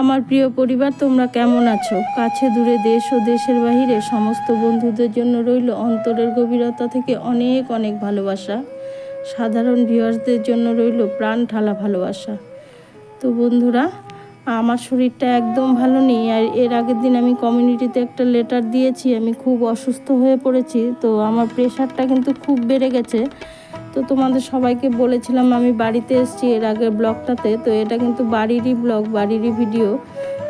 আমার প্রিয় পরিবার, তোমরা কেমন আছো? কাছে দূরে দেশ ও দেশের বাহিরে সমস্ত বন্ধুদের জন্য রইল অন্তরের গভীরতা থেকে অনেক অনেক ভালোবাসা। সাধারণ ভিউয়ার্সদের জন্য রইল প্রাণ ঠালা ভালোবাসা। তো বন্ধুরা, আমার শরীরটা একদম ভালো নেই আর এর আগের দিন আমি কমিউনিটিতে একটা লেটার দিয়েছি, আমি খুব অসুস্থ হয়ে পড়েছি, তো আমার প্রেশারটা কিন্তু খুব বেড়ে গেছে। তো তোমাদের সবাইকে বলেছিলাম আমি বাড়িতে এসেছি এর আগের ব্লগটাতে, তো এটা কিন্তু বাড়িরই ব্লগ, বাড়িরই ভিডিও।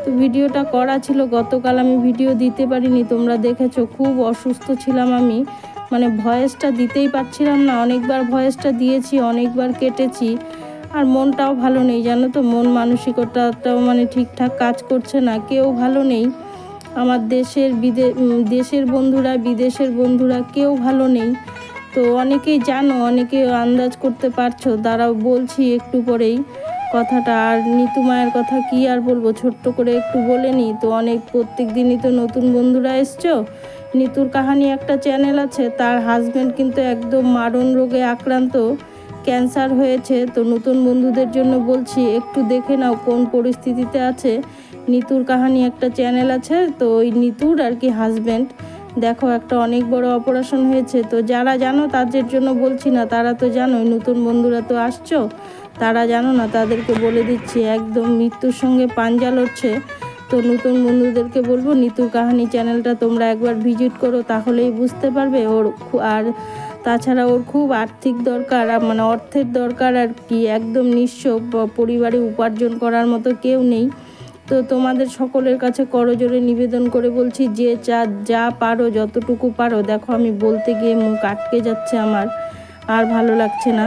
তো ভিডিওটা করা ছিল, গতকাল আমি ভিডিও দিতে পারিনি, তোমরা দেখেছ, খুব অসুস্থ ছিলাম আমি। মানে ভয়েসটা দিতেই পারছিলাম না, অনেকবার ভয়েসটা দিয়েছি, অনেকবার কেটেছি, আর মনটাও ভালো নেই, জানো তো, মন মানসিকতাটাও মানে ঠিকঠাক কাজ করছে না, কেউ ভালো নেই। আমার দেশের বিদে দেশের বন্ধুরা, বিদেশের বন্ধুরা কেউ ভালো নেই। তো অনেকেই জানো অনেকে আন্দাজ করতে পারছ। দাঁড়াও, বলছি একটু পরেই। কথাটা আর নিতু মায়ের কথা কি আর বলব? ছোট্ট করে একটু বলে নিই তো অনেক, প্রত্যেক দিনই তো নতুন বন্ধুরা এসছো। নিতুর কাহানি একটা চ্যানেল আছে, তার হাজব্যান্ড কিন্তু একদম মারণ রোগে আক্রান্ত ক্যান্সার হয়েছে। তো নতুন বন্ধুদের জন্য বলছি, একটু দেখে নাও কোন পরিস্থিতিতে আছে। নিতুর কাহানি একটা চ্যানেল আছে, তো ওই নিতুর আর কি হাজবেন্ড দেখো, একটা অনেক বড় অপারেশন হয়েছে। তো যারা জানো, তাদের জন্য বলছি না, তারা তো জানোই, নতুন বন্ধুরা তো আসছো, তারা জানো না, তাদেরকে বলে দিচ্ছি, একদম মৃত্যুর সঙ্গে পাঞ্জা লড়ছে। তো নতুন বন্ধুদেরকে বলব, নিতুর কাহানি চ্যানেলটা তোমরা একবার ভিজিট করো, তাহলেই বুঝতে পারবে। ওর আর তাছাড়া ওর খুব আর্থিক দরকার মানে অর্থের দরকার আর কি, একদম নিঃস্ব পরিবারে উপার্জন করার মতো কেউ নেই। তো তোমাদের সকলের কাছে করজোরে নিবেদন করে বলছি, যে যা যা পারো, যতটুকু পারো। দেখো, আমি বলতে গিয়ে মুখ আটকে যাচ্ছে আমার, আর ভালো লাগছে না।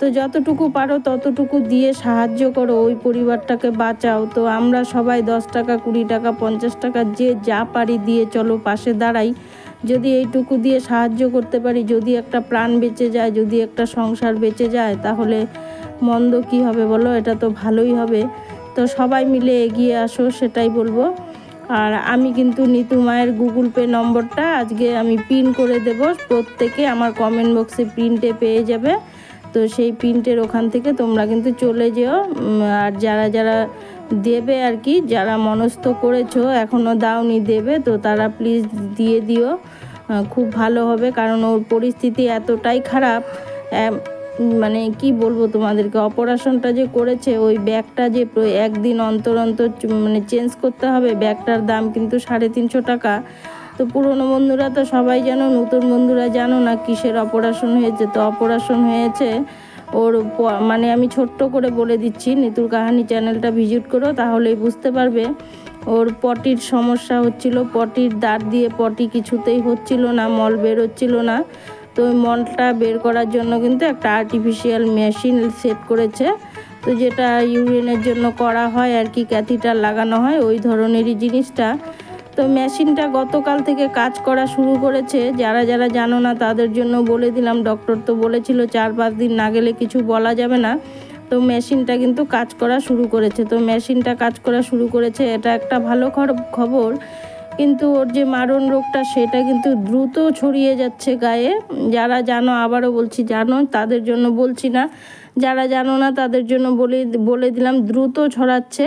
তো যতটুকু পারো, ততটুকু দিয়ে সাহায্য করো, ওই পরিবারটাকে বাঁচাও। তো আমরা সবাই দশ টাকা, কুড়ি টাকা, পঞ্চাশ টাকা, যে যা পারি দিয়ে চলো, পাশে দাঁড়াই। যদি এইটুকু দিয়ে সাহায্য করতে পারি, যদি একটা প্রাণ বেঁচে যায়, যদি একটা সংসার বেঁচে যায়, তাহলে মন্দ কি হবে বলো? এটা তো ভালোই হবে। তো সবাই মিলে এগিয়ে আসো, সেটাই বলব। আর আমি কিন্তু নিতু মায়ের গুগল পে নম্বরটা আজকে আমি পিন করে দেব। প্রত্যেকে আমার কমেন্ট বক্সে প্রিন্টে পেয়ে যাবে। তো সেই প্রিন্টের ওখান থেকে তোমরা কিন্তু চলে যেও। আর যারা যারা দেবে আর কি, যারা মনস্থ করেছ এখনও দাওনি দেবে, তো তারা প্লিজ দিয়ে দিও। খুব ভালো হবে, কারণ ওর পরিস্থিতি এতটাই খারাপ। মানে কি বলব তোমাদেরকে? অপারেশনটা যে করেছে, ওই ব্যাগটা যে একদিন অন্তর অন্তর মানে চেঞ্জ করতে হবে, ব্যাগটার দাম কিন্তু সাড়ে তিনশো টাকা। তো পুরনো বন্ধুরা তো সবাই জানো, নতুন বন্ধুরা জানো না কিসের অপারেশন হয়েছে। তো অপারেশন হয়েছে, ওর মানে আমি ছোট্ট করে বলে দিচ্ছি নিতুর কাহানি চ্যানেলটা ভিজিট করো, তাহলেই বুঝতে পারবে। ওর পটির সমস্যা হচ্ছিল, পটির দাঁত দিয়ে পটি কিছুতেই হচ্ছিল না, মল বের হচ্ছিল না। তো মলটা বের করার জন্য কিন্তু একটা আর্টিফিশিয়াল মেশিন সেট করেছে। তো যেটা ইউরিনের জন্য করা হয় আর কি, ক্যাথিটার লাগানো হয়, ওই ধরনেরই জিনিসটা। তো মেশিনটা গতকাল থেকে কাজ করা শুরু করেছে। যারা যারা জানো না, তাদের জন্য বলে দিলাম। ডক্টর তো বলেছিল, চার, পাঁচ দিন না গেলে কিছু বলা যাবে না। তো মেশিনটা কিন্তু কাজ করা শুরু করেছে। তো মেশিনটা কাজ করা শুরু করেছে। এটা একটা ভালো খবর। কিন্তু ওর যে মারণ রোগটা সেটা কিন্তু দ্রুত ছড়িয়ে যাচ্ছে গায়ে। যারা জানো, আবারও বলছি, জানো, তাদের জন্য বলছি না। যারা জানো না, তাদের জন্য বলে বলে দিলাম, দ্রুত ছড়াচ্ছে।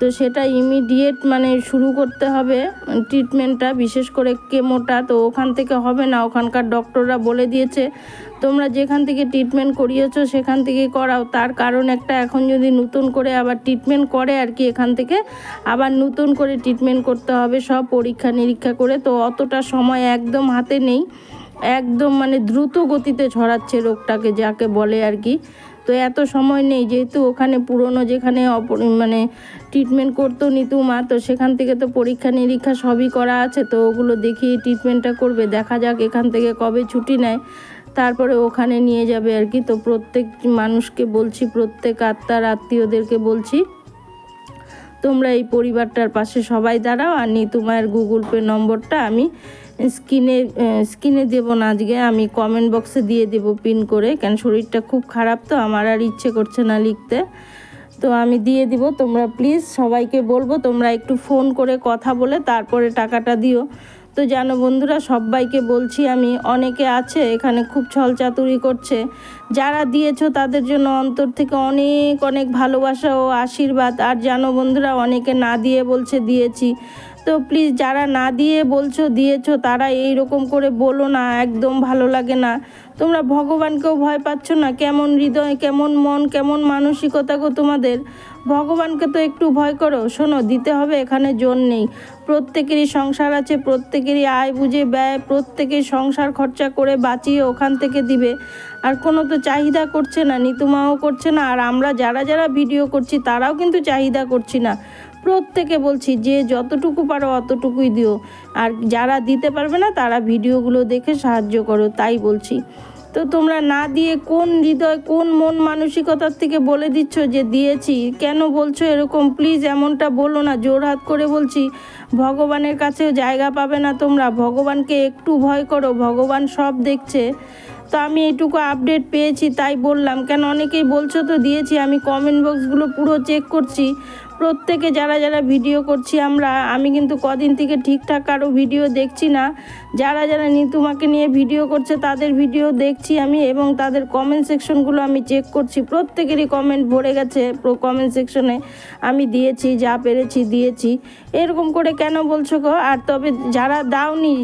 তো সেটা ইমিডিয়েট মানে শুরু করতে হবে ট্রিটমেন্টটা বিশেষ করে কেমোটা, তো ওখান থেকে হবে না। ওখানকার ডক্টররা বলে দিয়েছে, তোমরা যেখান থেকে ট্রিটমেন্ট করিয়েছো সেখান থেকেই করাও। তার কারণ একটা, এখন যদি নতুন করে আবার ট্রিটমেন্ট করে আর কি, এখান থেকে আবার নতুন করে ট্রিটমেন্ট করতে হবে, সব পরীক্ষা নিরীক্ষা করে। তো অতটা সময় একদম হাতে নেই। একদম মানে দ্রুত গতিতে ছড়াচ্ছে রোগটাকে, যাকে বলে আর কি। তো এত সময় নেই, যেহেতু ওখানে পুরনো যেখানে মানে ট্রিটমেন্ট করতো নিতু মা, তো সেখান থেকে তো পরীক্ষা নিরীক্ষা সবই করা আছে, তো ওগুলো দেখিয়ে ট্রিটমেন্টটা করবে, দেখা যাক এখান থেকে কবে ছুটি নেয়। তারপরে ওখানে নিয়ে যাবে আর কি, তো প্রত্যেক মানুষকে বলছি, প্রত্যেক আত্মার আত্মীয়দেরকে বলছি, তোমরা এই পরিবারটার পাশে সবাই দাঁড়াও, আর নিতু মায়ের গুগল পে নম্বরটা আমি স্ক্রিনে স্কিনে দেব না আজকে, আমি কমেন্ট বক্সে দিয়ে দেব পিন করে, কেন শরীরটা খুব খারাপ তো, আমার আর ইচ্ছে করছে না লিখতে। তো আমি দিয়ে দিব, তোমরা প্লিজ সবাইকে বলব, তোমরা একটু ফোন করে কথা বলে, তারপরে টাকাটা দিও। তো জানো বন্ধুরা, সবাইকে বলছি আমি, অনেকে আছে, এখানে খুব ছলচাতুরি করছে। যারা দিয়েছ, তাদের জন্য অন্তর থেকে অনেক অনেক ভালোবাসা ও আশীর্বাদ। আর জানো বন্ধুরা, অনেকে না দিয়ে বলছে, দিয়েছি। তো প্লিজ যারা না দিয়ে বলছো, দিয়েছ, তারা এই রকম করে বলো না, একদম ভালো লাগে না। তোমরা ভগবানকেও ভয় পাচ্ছ না, কেমন হৃদয়, কেমন মন, কেমন মানসিকতা গো তোমাদের। ভগবানকে তো একটু ভয় করো, শোনো, দিতে হবে, এখানে জোর নেই। প্রত্যেকেরই সংসার আছে, প্রত্যেকেরই আয় বুঝে ব্যয় প্রত্যেকেই সংসার খরচা করে বাঁচিয়ে ওখান থেকে দিবে। আর কোনো তো চাহিদা করছে না, নিতুমাও করছে না, আর আমরা যারা যারা ভিডিও করছি, তারাও কিন্তু চাহিদা করছি না। প্রত্যেকে বলছি, যে যতটুকু পারো অতটুকুই দিও। আর যারা দিতে পারবে না, তারা ভিডিওগুলো দেখে সাহায্য করো, তাই বলছি। তো তোমরা না দিয়ে কোন হৃদয়, কোন মন মানসিকতার থেকে বলে দিচ্ছ যে দিয়েছি? কেন বলছো এরকম? প্লিজ এমনটা বলো না, জোর হাত করে বলছি। ভগবানের কাছেও জায়গা পাবে না তোমরা। ভগবানকে একটু ভয় করো, ভগবান সব দেখছে। তো আমি এইটুকু আপডেট পেয়েছি, তাই বললাম। কেন অনেকেই বলছো তো দিয়েছি, আমি কমেন্ট বক্সগুলো পুরো চেক করছি। প্রত্যেকে যারা যারা ভিডিও করছি আমরা, আমি কিন্তু কদিন থেকে ঠিকঠাক কারও ভিডিও দেখছি না। যারা যারা নিতুমাকে নিয়ে ভিডিও করছে তাদের ভিডিও দেখছি আমি এবং তাদের কমেন্ট সেকশনগুলো আমি চেক করছি। প্রত্যেকেরই কমেন্ট ভরে গেছে কমেন্ট সেকশনে আমি দিয়েছি, যা পেরেছি দিয়েছি। এরকম করে কেন বলছো গো? আর তবে যারা দাওনি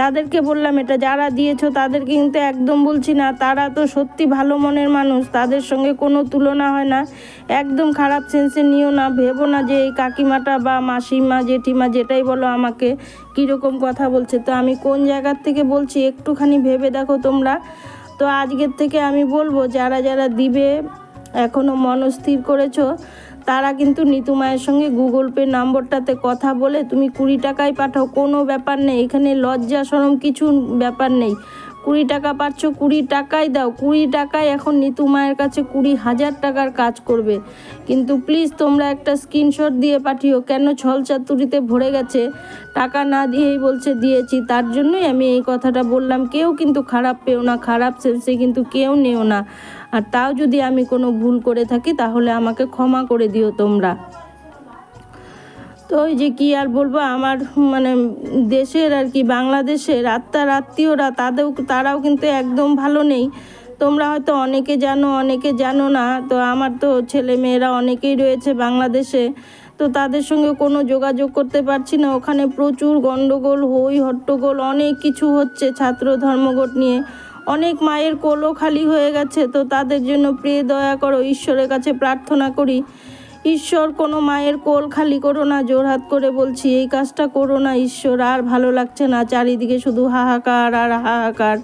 তাদেরকে বললাম, এটা যারা দিয়েছ তাদের কিন্তু একদম বলছি না। তারা তো সত্যি ভালো মনের মানুষ, তাদের সঙ্গে কোনো তুলনা হয় না। একদম খারাপ সেন্সে নিও না, ভেবো না যে এই কাকিমাটা বা মাসিমা, জেঠিমা যেটাই বলো আমাকে কীরকম কথা বলছে। তো আমি কোন জায়গার থেকে বলছি একটুখানি ভেবে দেখো তোমরা। তো আজকের থেকে আমি বলব, যারা যারা দিবে এখনও মনস্থির করেছ তারা কিন্তু নিতু মায়ের সঙ্গে গুগল পে নম্বরটাতে কথা বলে, তুমি কুড়ি টাকায় পাঠাও, কোনো ব্যাপার নেই, এখানে লজ্জা সরম কিছু ব্যাপার নেই। কুড়ি টাকা পাচ্ছ, কুড়ি টাকাই দাও, কুড়ি টাকায় এখন নিতু মায়ের কাছে কুড়ি হাজার টাকার কাজ করবে। কিন্তু প্লিজ তোমরা একটা স্ক্রিনশট দিয়ে পাঠিও, কেন ছল চাতুরিতে ভরে গেছে? টাকা না দিয়েই বলছে, দিয়েছি। তার জন্যই আমি এই কথাটা বললাম। কেউ কিন্তু খারাপ পেও না, খারাপ সেন্সে কিন্তু কেউ নেও না। আর তাও যদি আমি কোনো ভুল করে থাকি, তাহলে আমাকে ক্ষমা করে দিও তোমরা। তো ওই যে কি আর বলব, আমার মানে দেশের আর কি, বাংলাদেশের আত্মার আত্মীয়রা তাদেরও, তারাও কিন্তু একদম ভালো নেই। তোমরা হয়তো অনেকে জানো অনেকে জানো না। তো আমার তো ছেলে মেয়েরা অনেকেই রয়েছে বাংলাদেশে। তো তাদের সঙ্গে কোনো যোগাযোগ করতে পারছি না। ওখানে প্রচুর গণ্ডগোল হই হট্টগোল, অনেক কিছু হচ্ছে ছাত্র ধর্মঘট নিয়ে। অনেক মায়ের কোলও খালি হয়ে গেছে, তো তাদের জন্য প্রিয় দয়া করো, ঈশ্বরের কাছে প্রার্থনা করি। ঈশ্বর, কোনো মায়ের কোল খালি করো না জোরহাত করে বলছি, এই কাজটা করো না, ঈশ্বর, আর ভালো লাগছে না, চারিদিকে শুধু হাহাকার আর হাহাকার।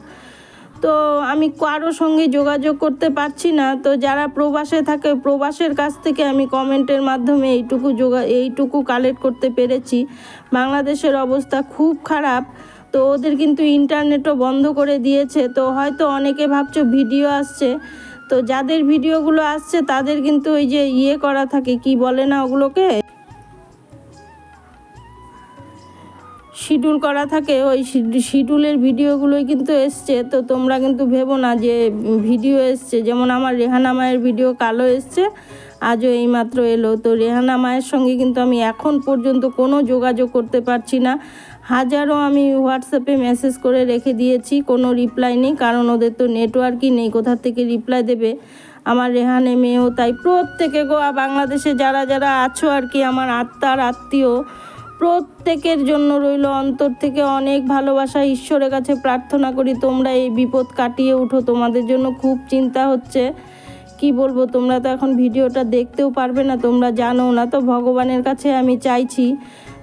তো আমি কারও সঙ্গে যোগাযোগ করতে পারছি না, তো যারা প্রবাসে থাকে, প্রবাসের কাছ থেকে আমি কমেন্টের মাধ্যমে এইটুকু যোগা, এইটুকু কালেক্ট করতে পেরেছি। বাংলাদেশের অবস্থা খুব খারাপ। তো ওদের কিন্তু ইন্টারনেটও বন্ধ করে দিয়েছে। তো হয়তো অনেকে ভাবছ ভিডিও আসছে। তো যাদের ভিডিওগুলো আসছে, তাদের কিন্তু ওই যে ইয়ে করা থাকে, কি বলে না ওগুলোকে? শিডিউল করা থাকে, ওই শিডিউলের ভিডিওগুলোই কিন্তু এসছে। তো তোমরা কিন্তু ভেবো না যে ভিডিও এসছে। যেমন আমার রেহানা মায়ের ভিডিও কালো এসছে, আজও এইমাত্র এলো। তো রেহানা মায়ের সঙ্গে কিন্তু আমি এখন পর্যন্ত কোনো যোগাযোগ করতে পারছি না। হাজারও আমি হোয়াটসঅ্যাপে মেসেজ করে রেখে দিয়েছি, কোনো রিপ্লাই নেই, কারণ ওদের তো নেটওয়ার্কই নেই, কোথা থেকে রিপ্লাই দেবে? আমার রেহানে মেয়েও তাই, প্রত্যেকে গো বাংলাদেশে যারা যারা আছো আর কি, আমার আত্মার আত্মীয়, প্রত্যেকের জন্য রইল অন্তর থেকে অনেক ভালোবাসা, ঈশ্বরের কাছে প্রার্থনা করি তোমরা এই বিপদ কাটিয়ে উঠো, তোমাদের জন্য খুব চিন্তা হচ্ছে। কি বলব, তোমরা তো এখন ভিডিওটা দেখতেও পারবে না, তোমরা জানো না, তো ভগবানের কাছে আমি চাইছি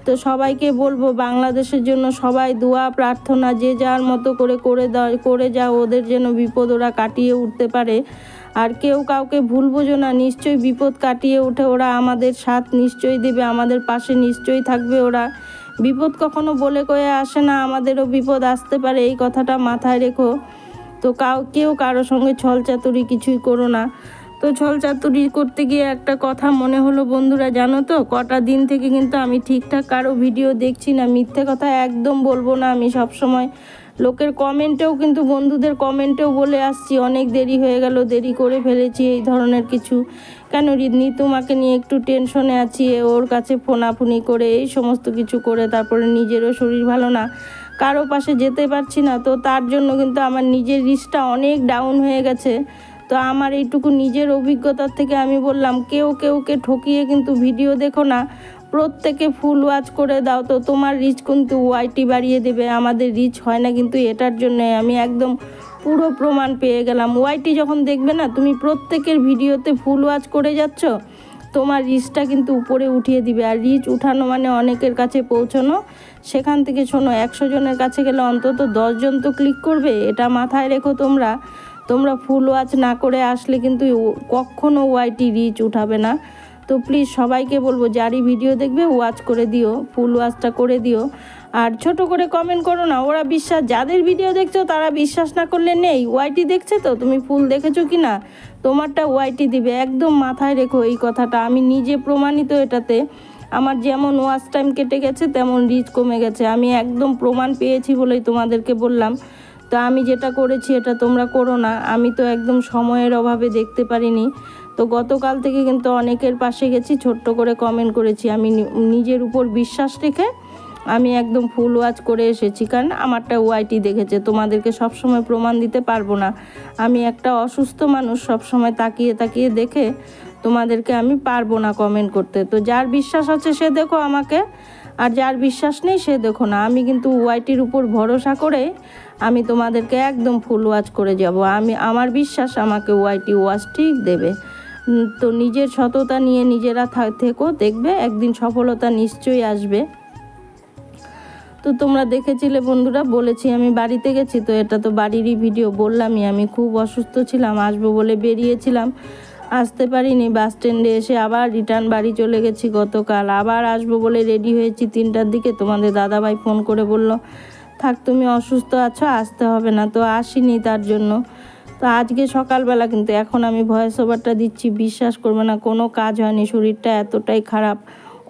তো সবাইকে বলব, বাংলাদেশের জন্য সবাই দোয়া, প্রার্থনা, যে যার মতো করে করে করে যাও, ওদের যেন বিপদ ওরা কাটিয়ে উঠতে পারে। আর কেউ কাউকে ভুল বোঝো না, নিশ্চয়ই বিপদ কাটিয়ে উঠে ওরা আমাদের সাথ নিশ্চয়ই দেবে, আমাদের পাশে নিশ্চয়ই থাকবে ওরা। বিপদ কখনো বলে কয়ে আসে না, আমাদেরও বিপদ আসতে পারে, এই কথাটা মাথায় রেখো। তো কাউ, কেউ কারও সঙ্গে ছলচাতুরি কিছুই করো না। তো ছলচাতুরি করতে গিয়ে একটা কথা মনে হলো, বন্ধুরা, জানো তো, কটা দিন থেকে কিন্তু আমি ঠিকঠাক কারও ভিডিও দেখছি না। মিথ্যে কথা একদম বলব না আমি সব সময় লোকের কমেন্টেও কিন্তু, বন্ধুদের কমেন্টেও বলে আসছি, অনেক দেরি হয়ে গেল, দেরি করে ফেলেছি, এই ধরনের কিছু। কেন রিদনি তোমাকে নিয়ে একটু টেনশনে আছি, ওর কাছে ফোনাফুনি করে এই সমস্ত কিছু করে, তারপরে নিজেরও শরীর ভালো না। কারও পাশে যেতে পারছি না, তো তার জন্য কিন্তু আমার নিজের রিচটা অনেক ডাউন হয়ে গেছে। তো আমার এইটুকু নিজের অভিজ্ঞতার থেকে আমি বললাম, কেউ কেউকে ঠকিয়ে কিন্তু ভিডিও দেখো না। প্রত্যেকে ফুল ওয়াচ করে দাও। তো তোমার রিচ কিন্তু ওয়াইটি বাড়িয়ে দেবে। আমাদের রিচ হয় না কিন্তু এটার জন্য আমি একদম পুরো প্রমাণ পেয়ে গেলাম। ওয়াইটি যখন দেখবে না, তুমি প্রত্যেকের ভিডিওতে ফুল ওয়াচ করে যাচ্ছ, তোমার রিচটা কিন্তু উপরে উঠিয়ে দিবে। আর রিচ উঠানো মানে অনেকের কাছে পৌঁছানো। সেখান থেকে শোনো, একশো জনের কাছে গেলে অন্তত দশজন তো ক্লিক করবে। এটা মাথায় রেখো তোমরা। তোমরা ফুল ওয়াচ না করে আসলে কিন্তু ও- কখনো ওয়াইটি রিচ উঠাবে না। তো প্লিজ সবাইকে বলব, যারই ভিডিও দেখবে, ওয়াচ করে দিও, ফুল ওয়াচটা করে দিও। আর ছোট করে কমেন্ট করো না, ওরা বিশ্বাস, যাদের ভিডিও দেখছ তারা বিশ্বাস না করলে নেই। ওয়াইটি দেখছে তো, তুমি ফুল দেখেছ কি না তোমারটা ওয়াইটি দিবে। একদম মাথায় রেখো এই কথাটা, আমি নিজে প্রমাণিত এটাতে। আমার যেমন ওয়াচ টাইম কেটে গেছে, তেমন রিচ কমে গেছে। আমি একদম প্রমাণ পেয়েছি বলেই তোমাদেরকে বললাম। তো আমি যেটা করেছি এটা তোমরা করো না। আমি তো একদম সময়ের অভাবে দেখতে পারিনি। তো গতকাল থেকে কিন্তু অনেকের পাশে গেছি, ছোট্ট করে কমেন্ট করেছি। আমি নিজের উপর বিশ্বাস রেখে আমি একদম ফুল ওয়াচ করে এসেছি। কারণ আমারটা ওয়াইটি দেখেছে। তোমাদেরকে সবসময় প্রমাণ দিতে পারব না। আমি একটা অসুস্থ মানুষ, সবসময় তাকিয়ে তাকিয়ে দেখে তোমাদেরকে আমি পারব না কমেন্ট করতে। তো যার বিশ্বাস আছে সে দেখো আমাকে আর যার বিশ্বাস নেই সে দেখো না, আমি কিন্তু ওয়াইটির উপর ভরসা করে আমি তোমাদেরকে একদম ফুল ওয়াচ করে যাব। আমি, আমার বিশ্বাস আমাকে ওয়াইটি ওয়াচ ঠিক দেবে। তো নিজের সততা নিয়ে নিজেরা থেকো, দেখবে, একদিন সফলতা নিশ্চয়ই আসবে। তো তোমরা দেখেছিলে বন্ধুরা, বলেছি আমি বাড়িতে গেছি, তো এটা তো বাড়িরই ভিডিও বললামই আমি খুব অসুস্থ ছিলাম, আসব বলে বেরিয়েছিলাম। আসতে পারিনি, বাস স্ট্যান্ডে এসে আবার রিটার্ন বাড়ি চলে গেছি গতকাল। আবার আসব বলে রেডি হয়েছি তিনটার দিকে। তোমাদের দাদাভাই ফোন করে বলল, থাক, তুমি অসুস্থ আছো, আসতে হবে না। তো আসিনি তার জন্য। তো আজকে সকালবেলা কিন্তু এখন আমি ভয়েস ওভারটা দিচ্ছি, বিশ্বাস করবে না, কোনো কাজ হয়নি, শরীরটা এতটাই খারাপ।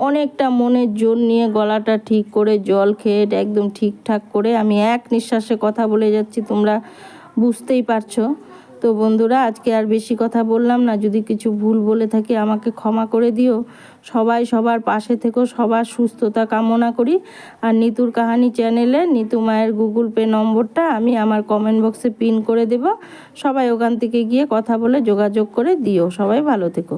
অনেকটা মনের জোর নিয়ে গলাটা ঠিক করে, জল খেয়ে একদম ঠিকঠাক করে আমি এক নিঃশ্বাসে কথা বলে যাচ্ছি, তোমরা বুঝতেই পারছ। তো বন্ধুরা, আজকে আর বেশি কথা বললাম না। যদি কিছু ভুল বলে থাকি, আমাকে ক্ষমা করে দিও। সবাই সবার পাশে থেকেও সবার সুস্থতা কামনা করি। আর নিতুর কাহানি চ্যানেলে নিতু মায়ের গুগল পে নম্বরটা আমি আমার কমেন্ট বক্সে পিন করে দেব। সবাই ওখান থেকে গিয়ে কথা বলে যোগাযোগ করে দিও। সবাই ভালো থেকো।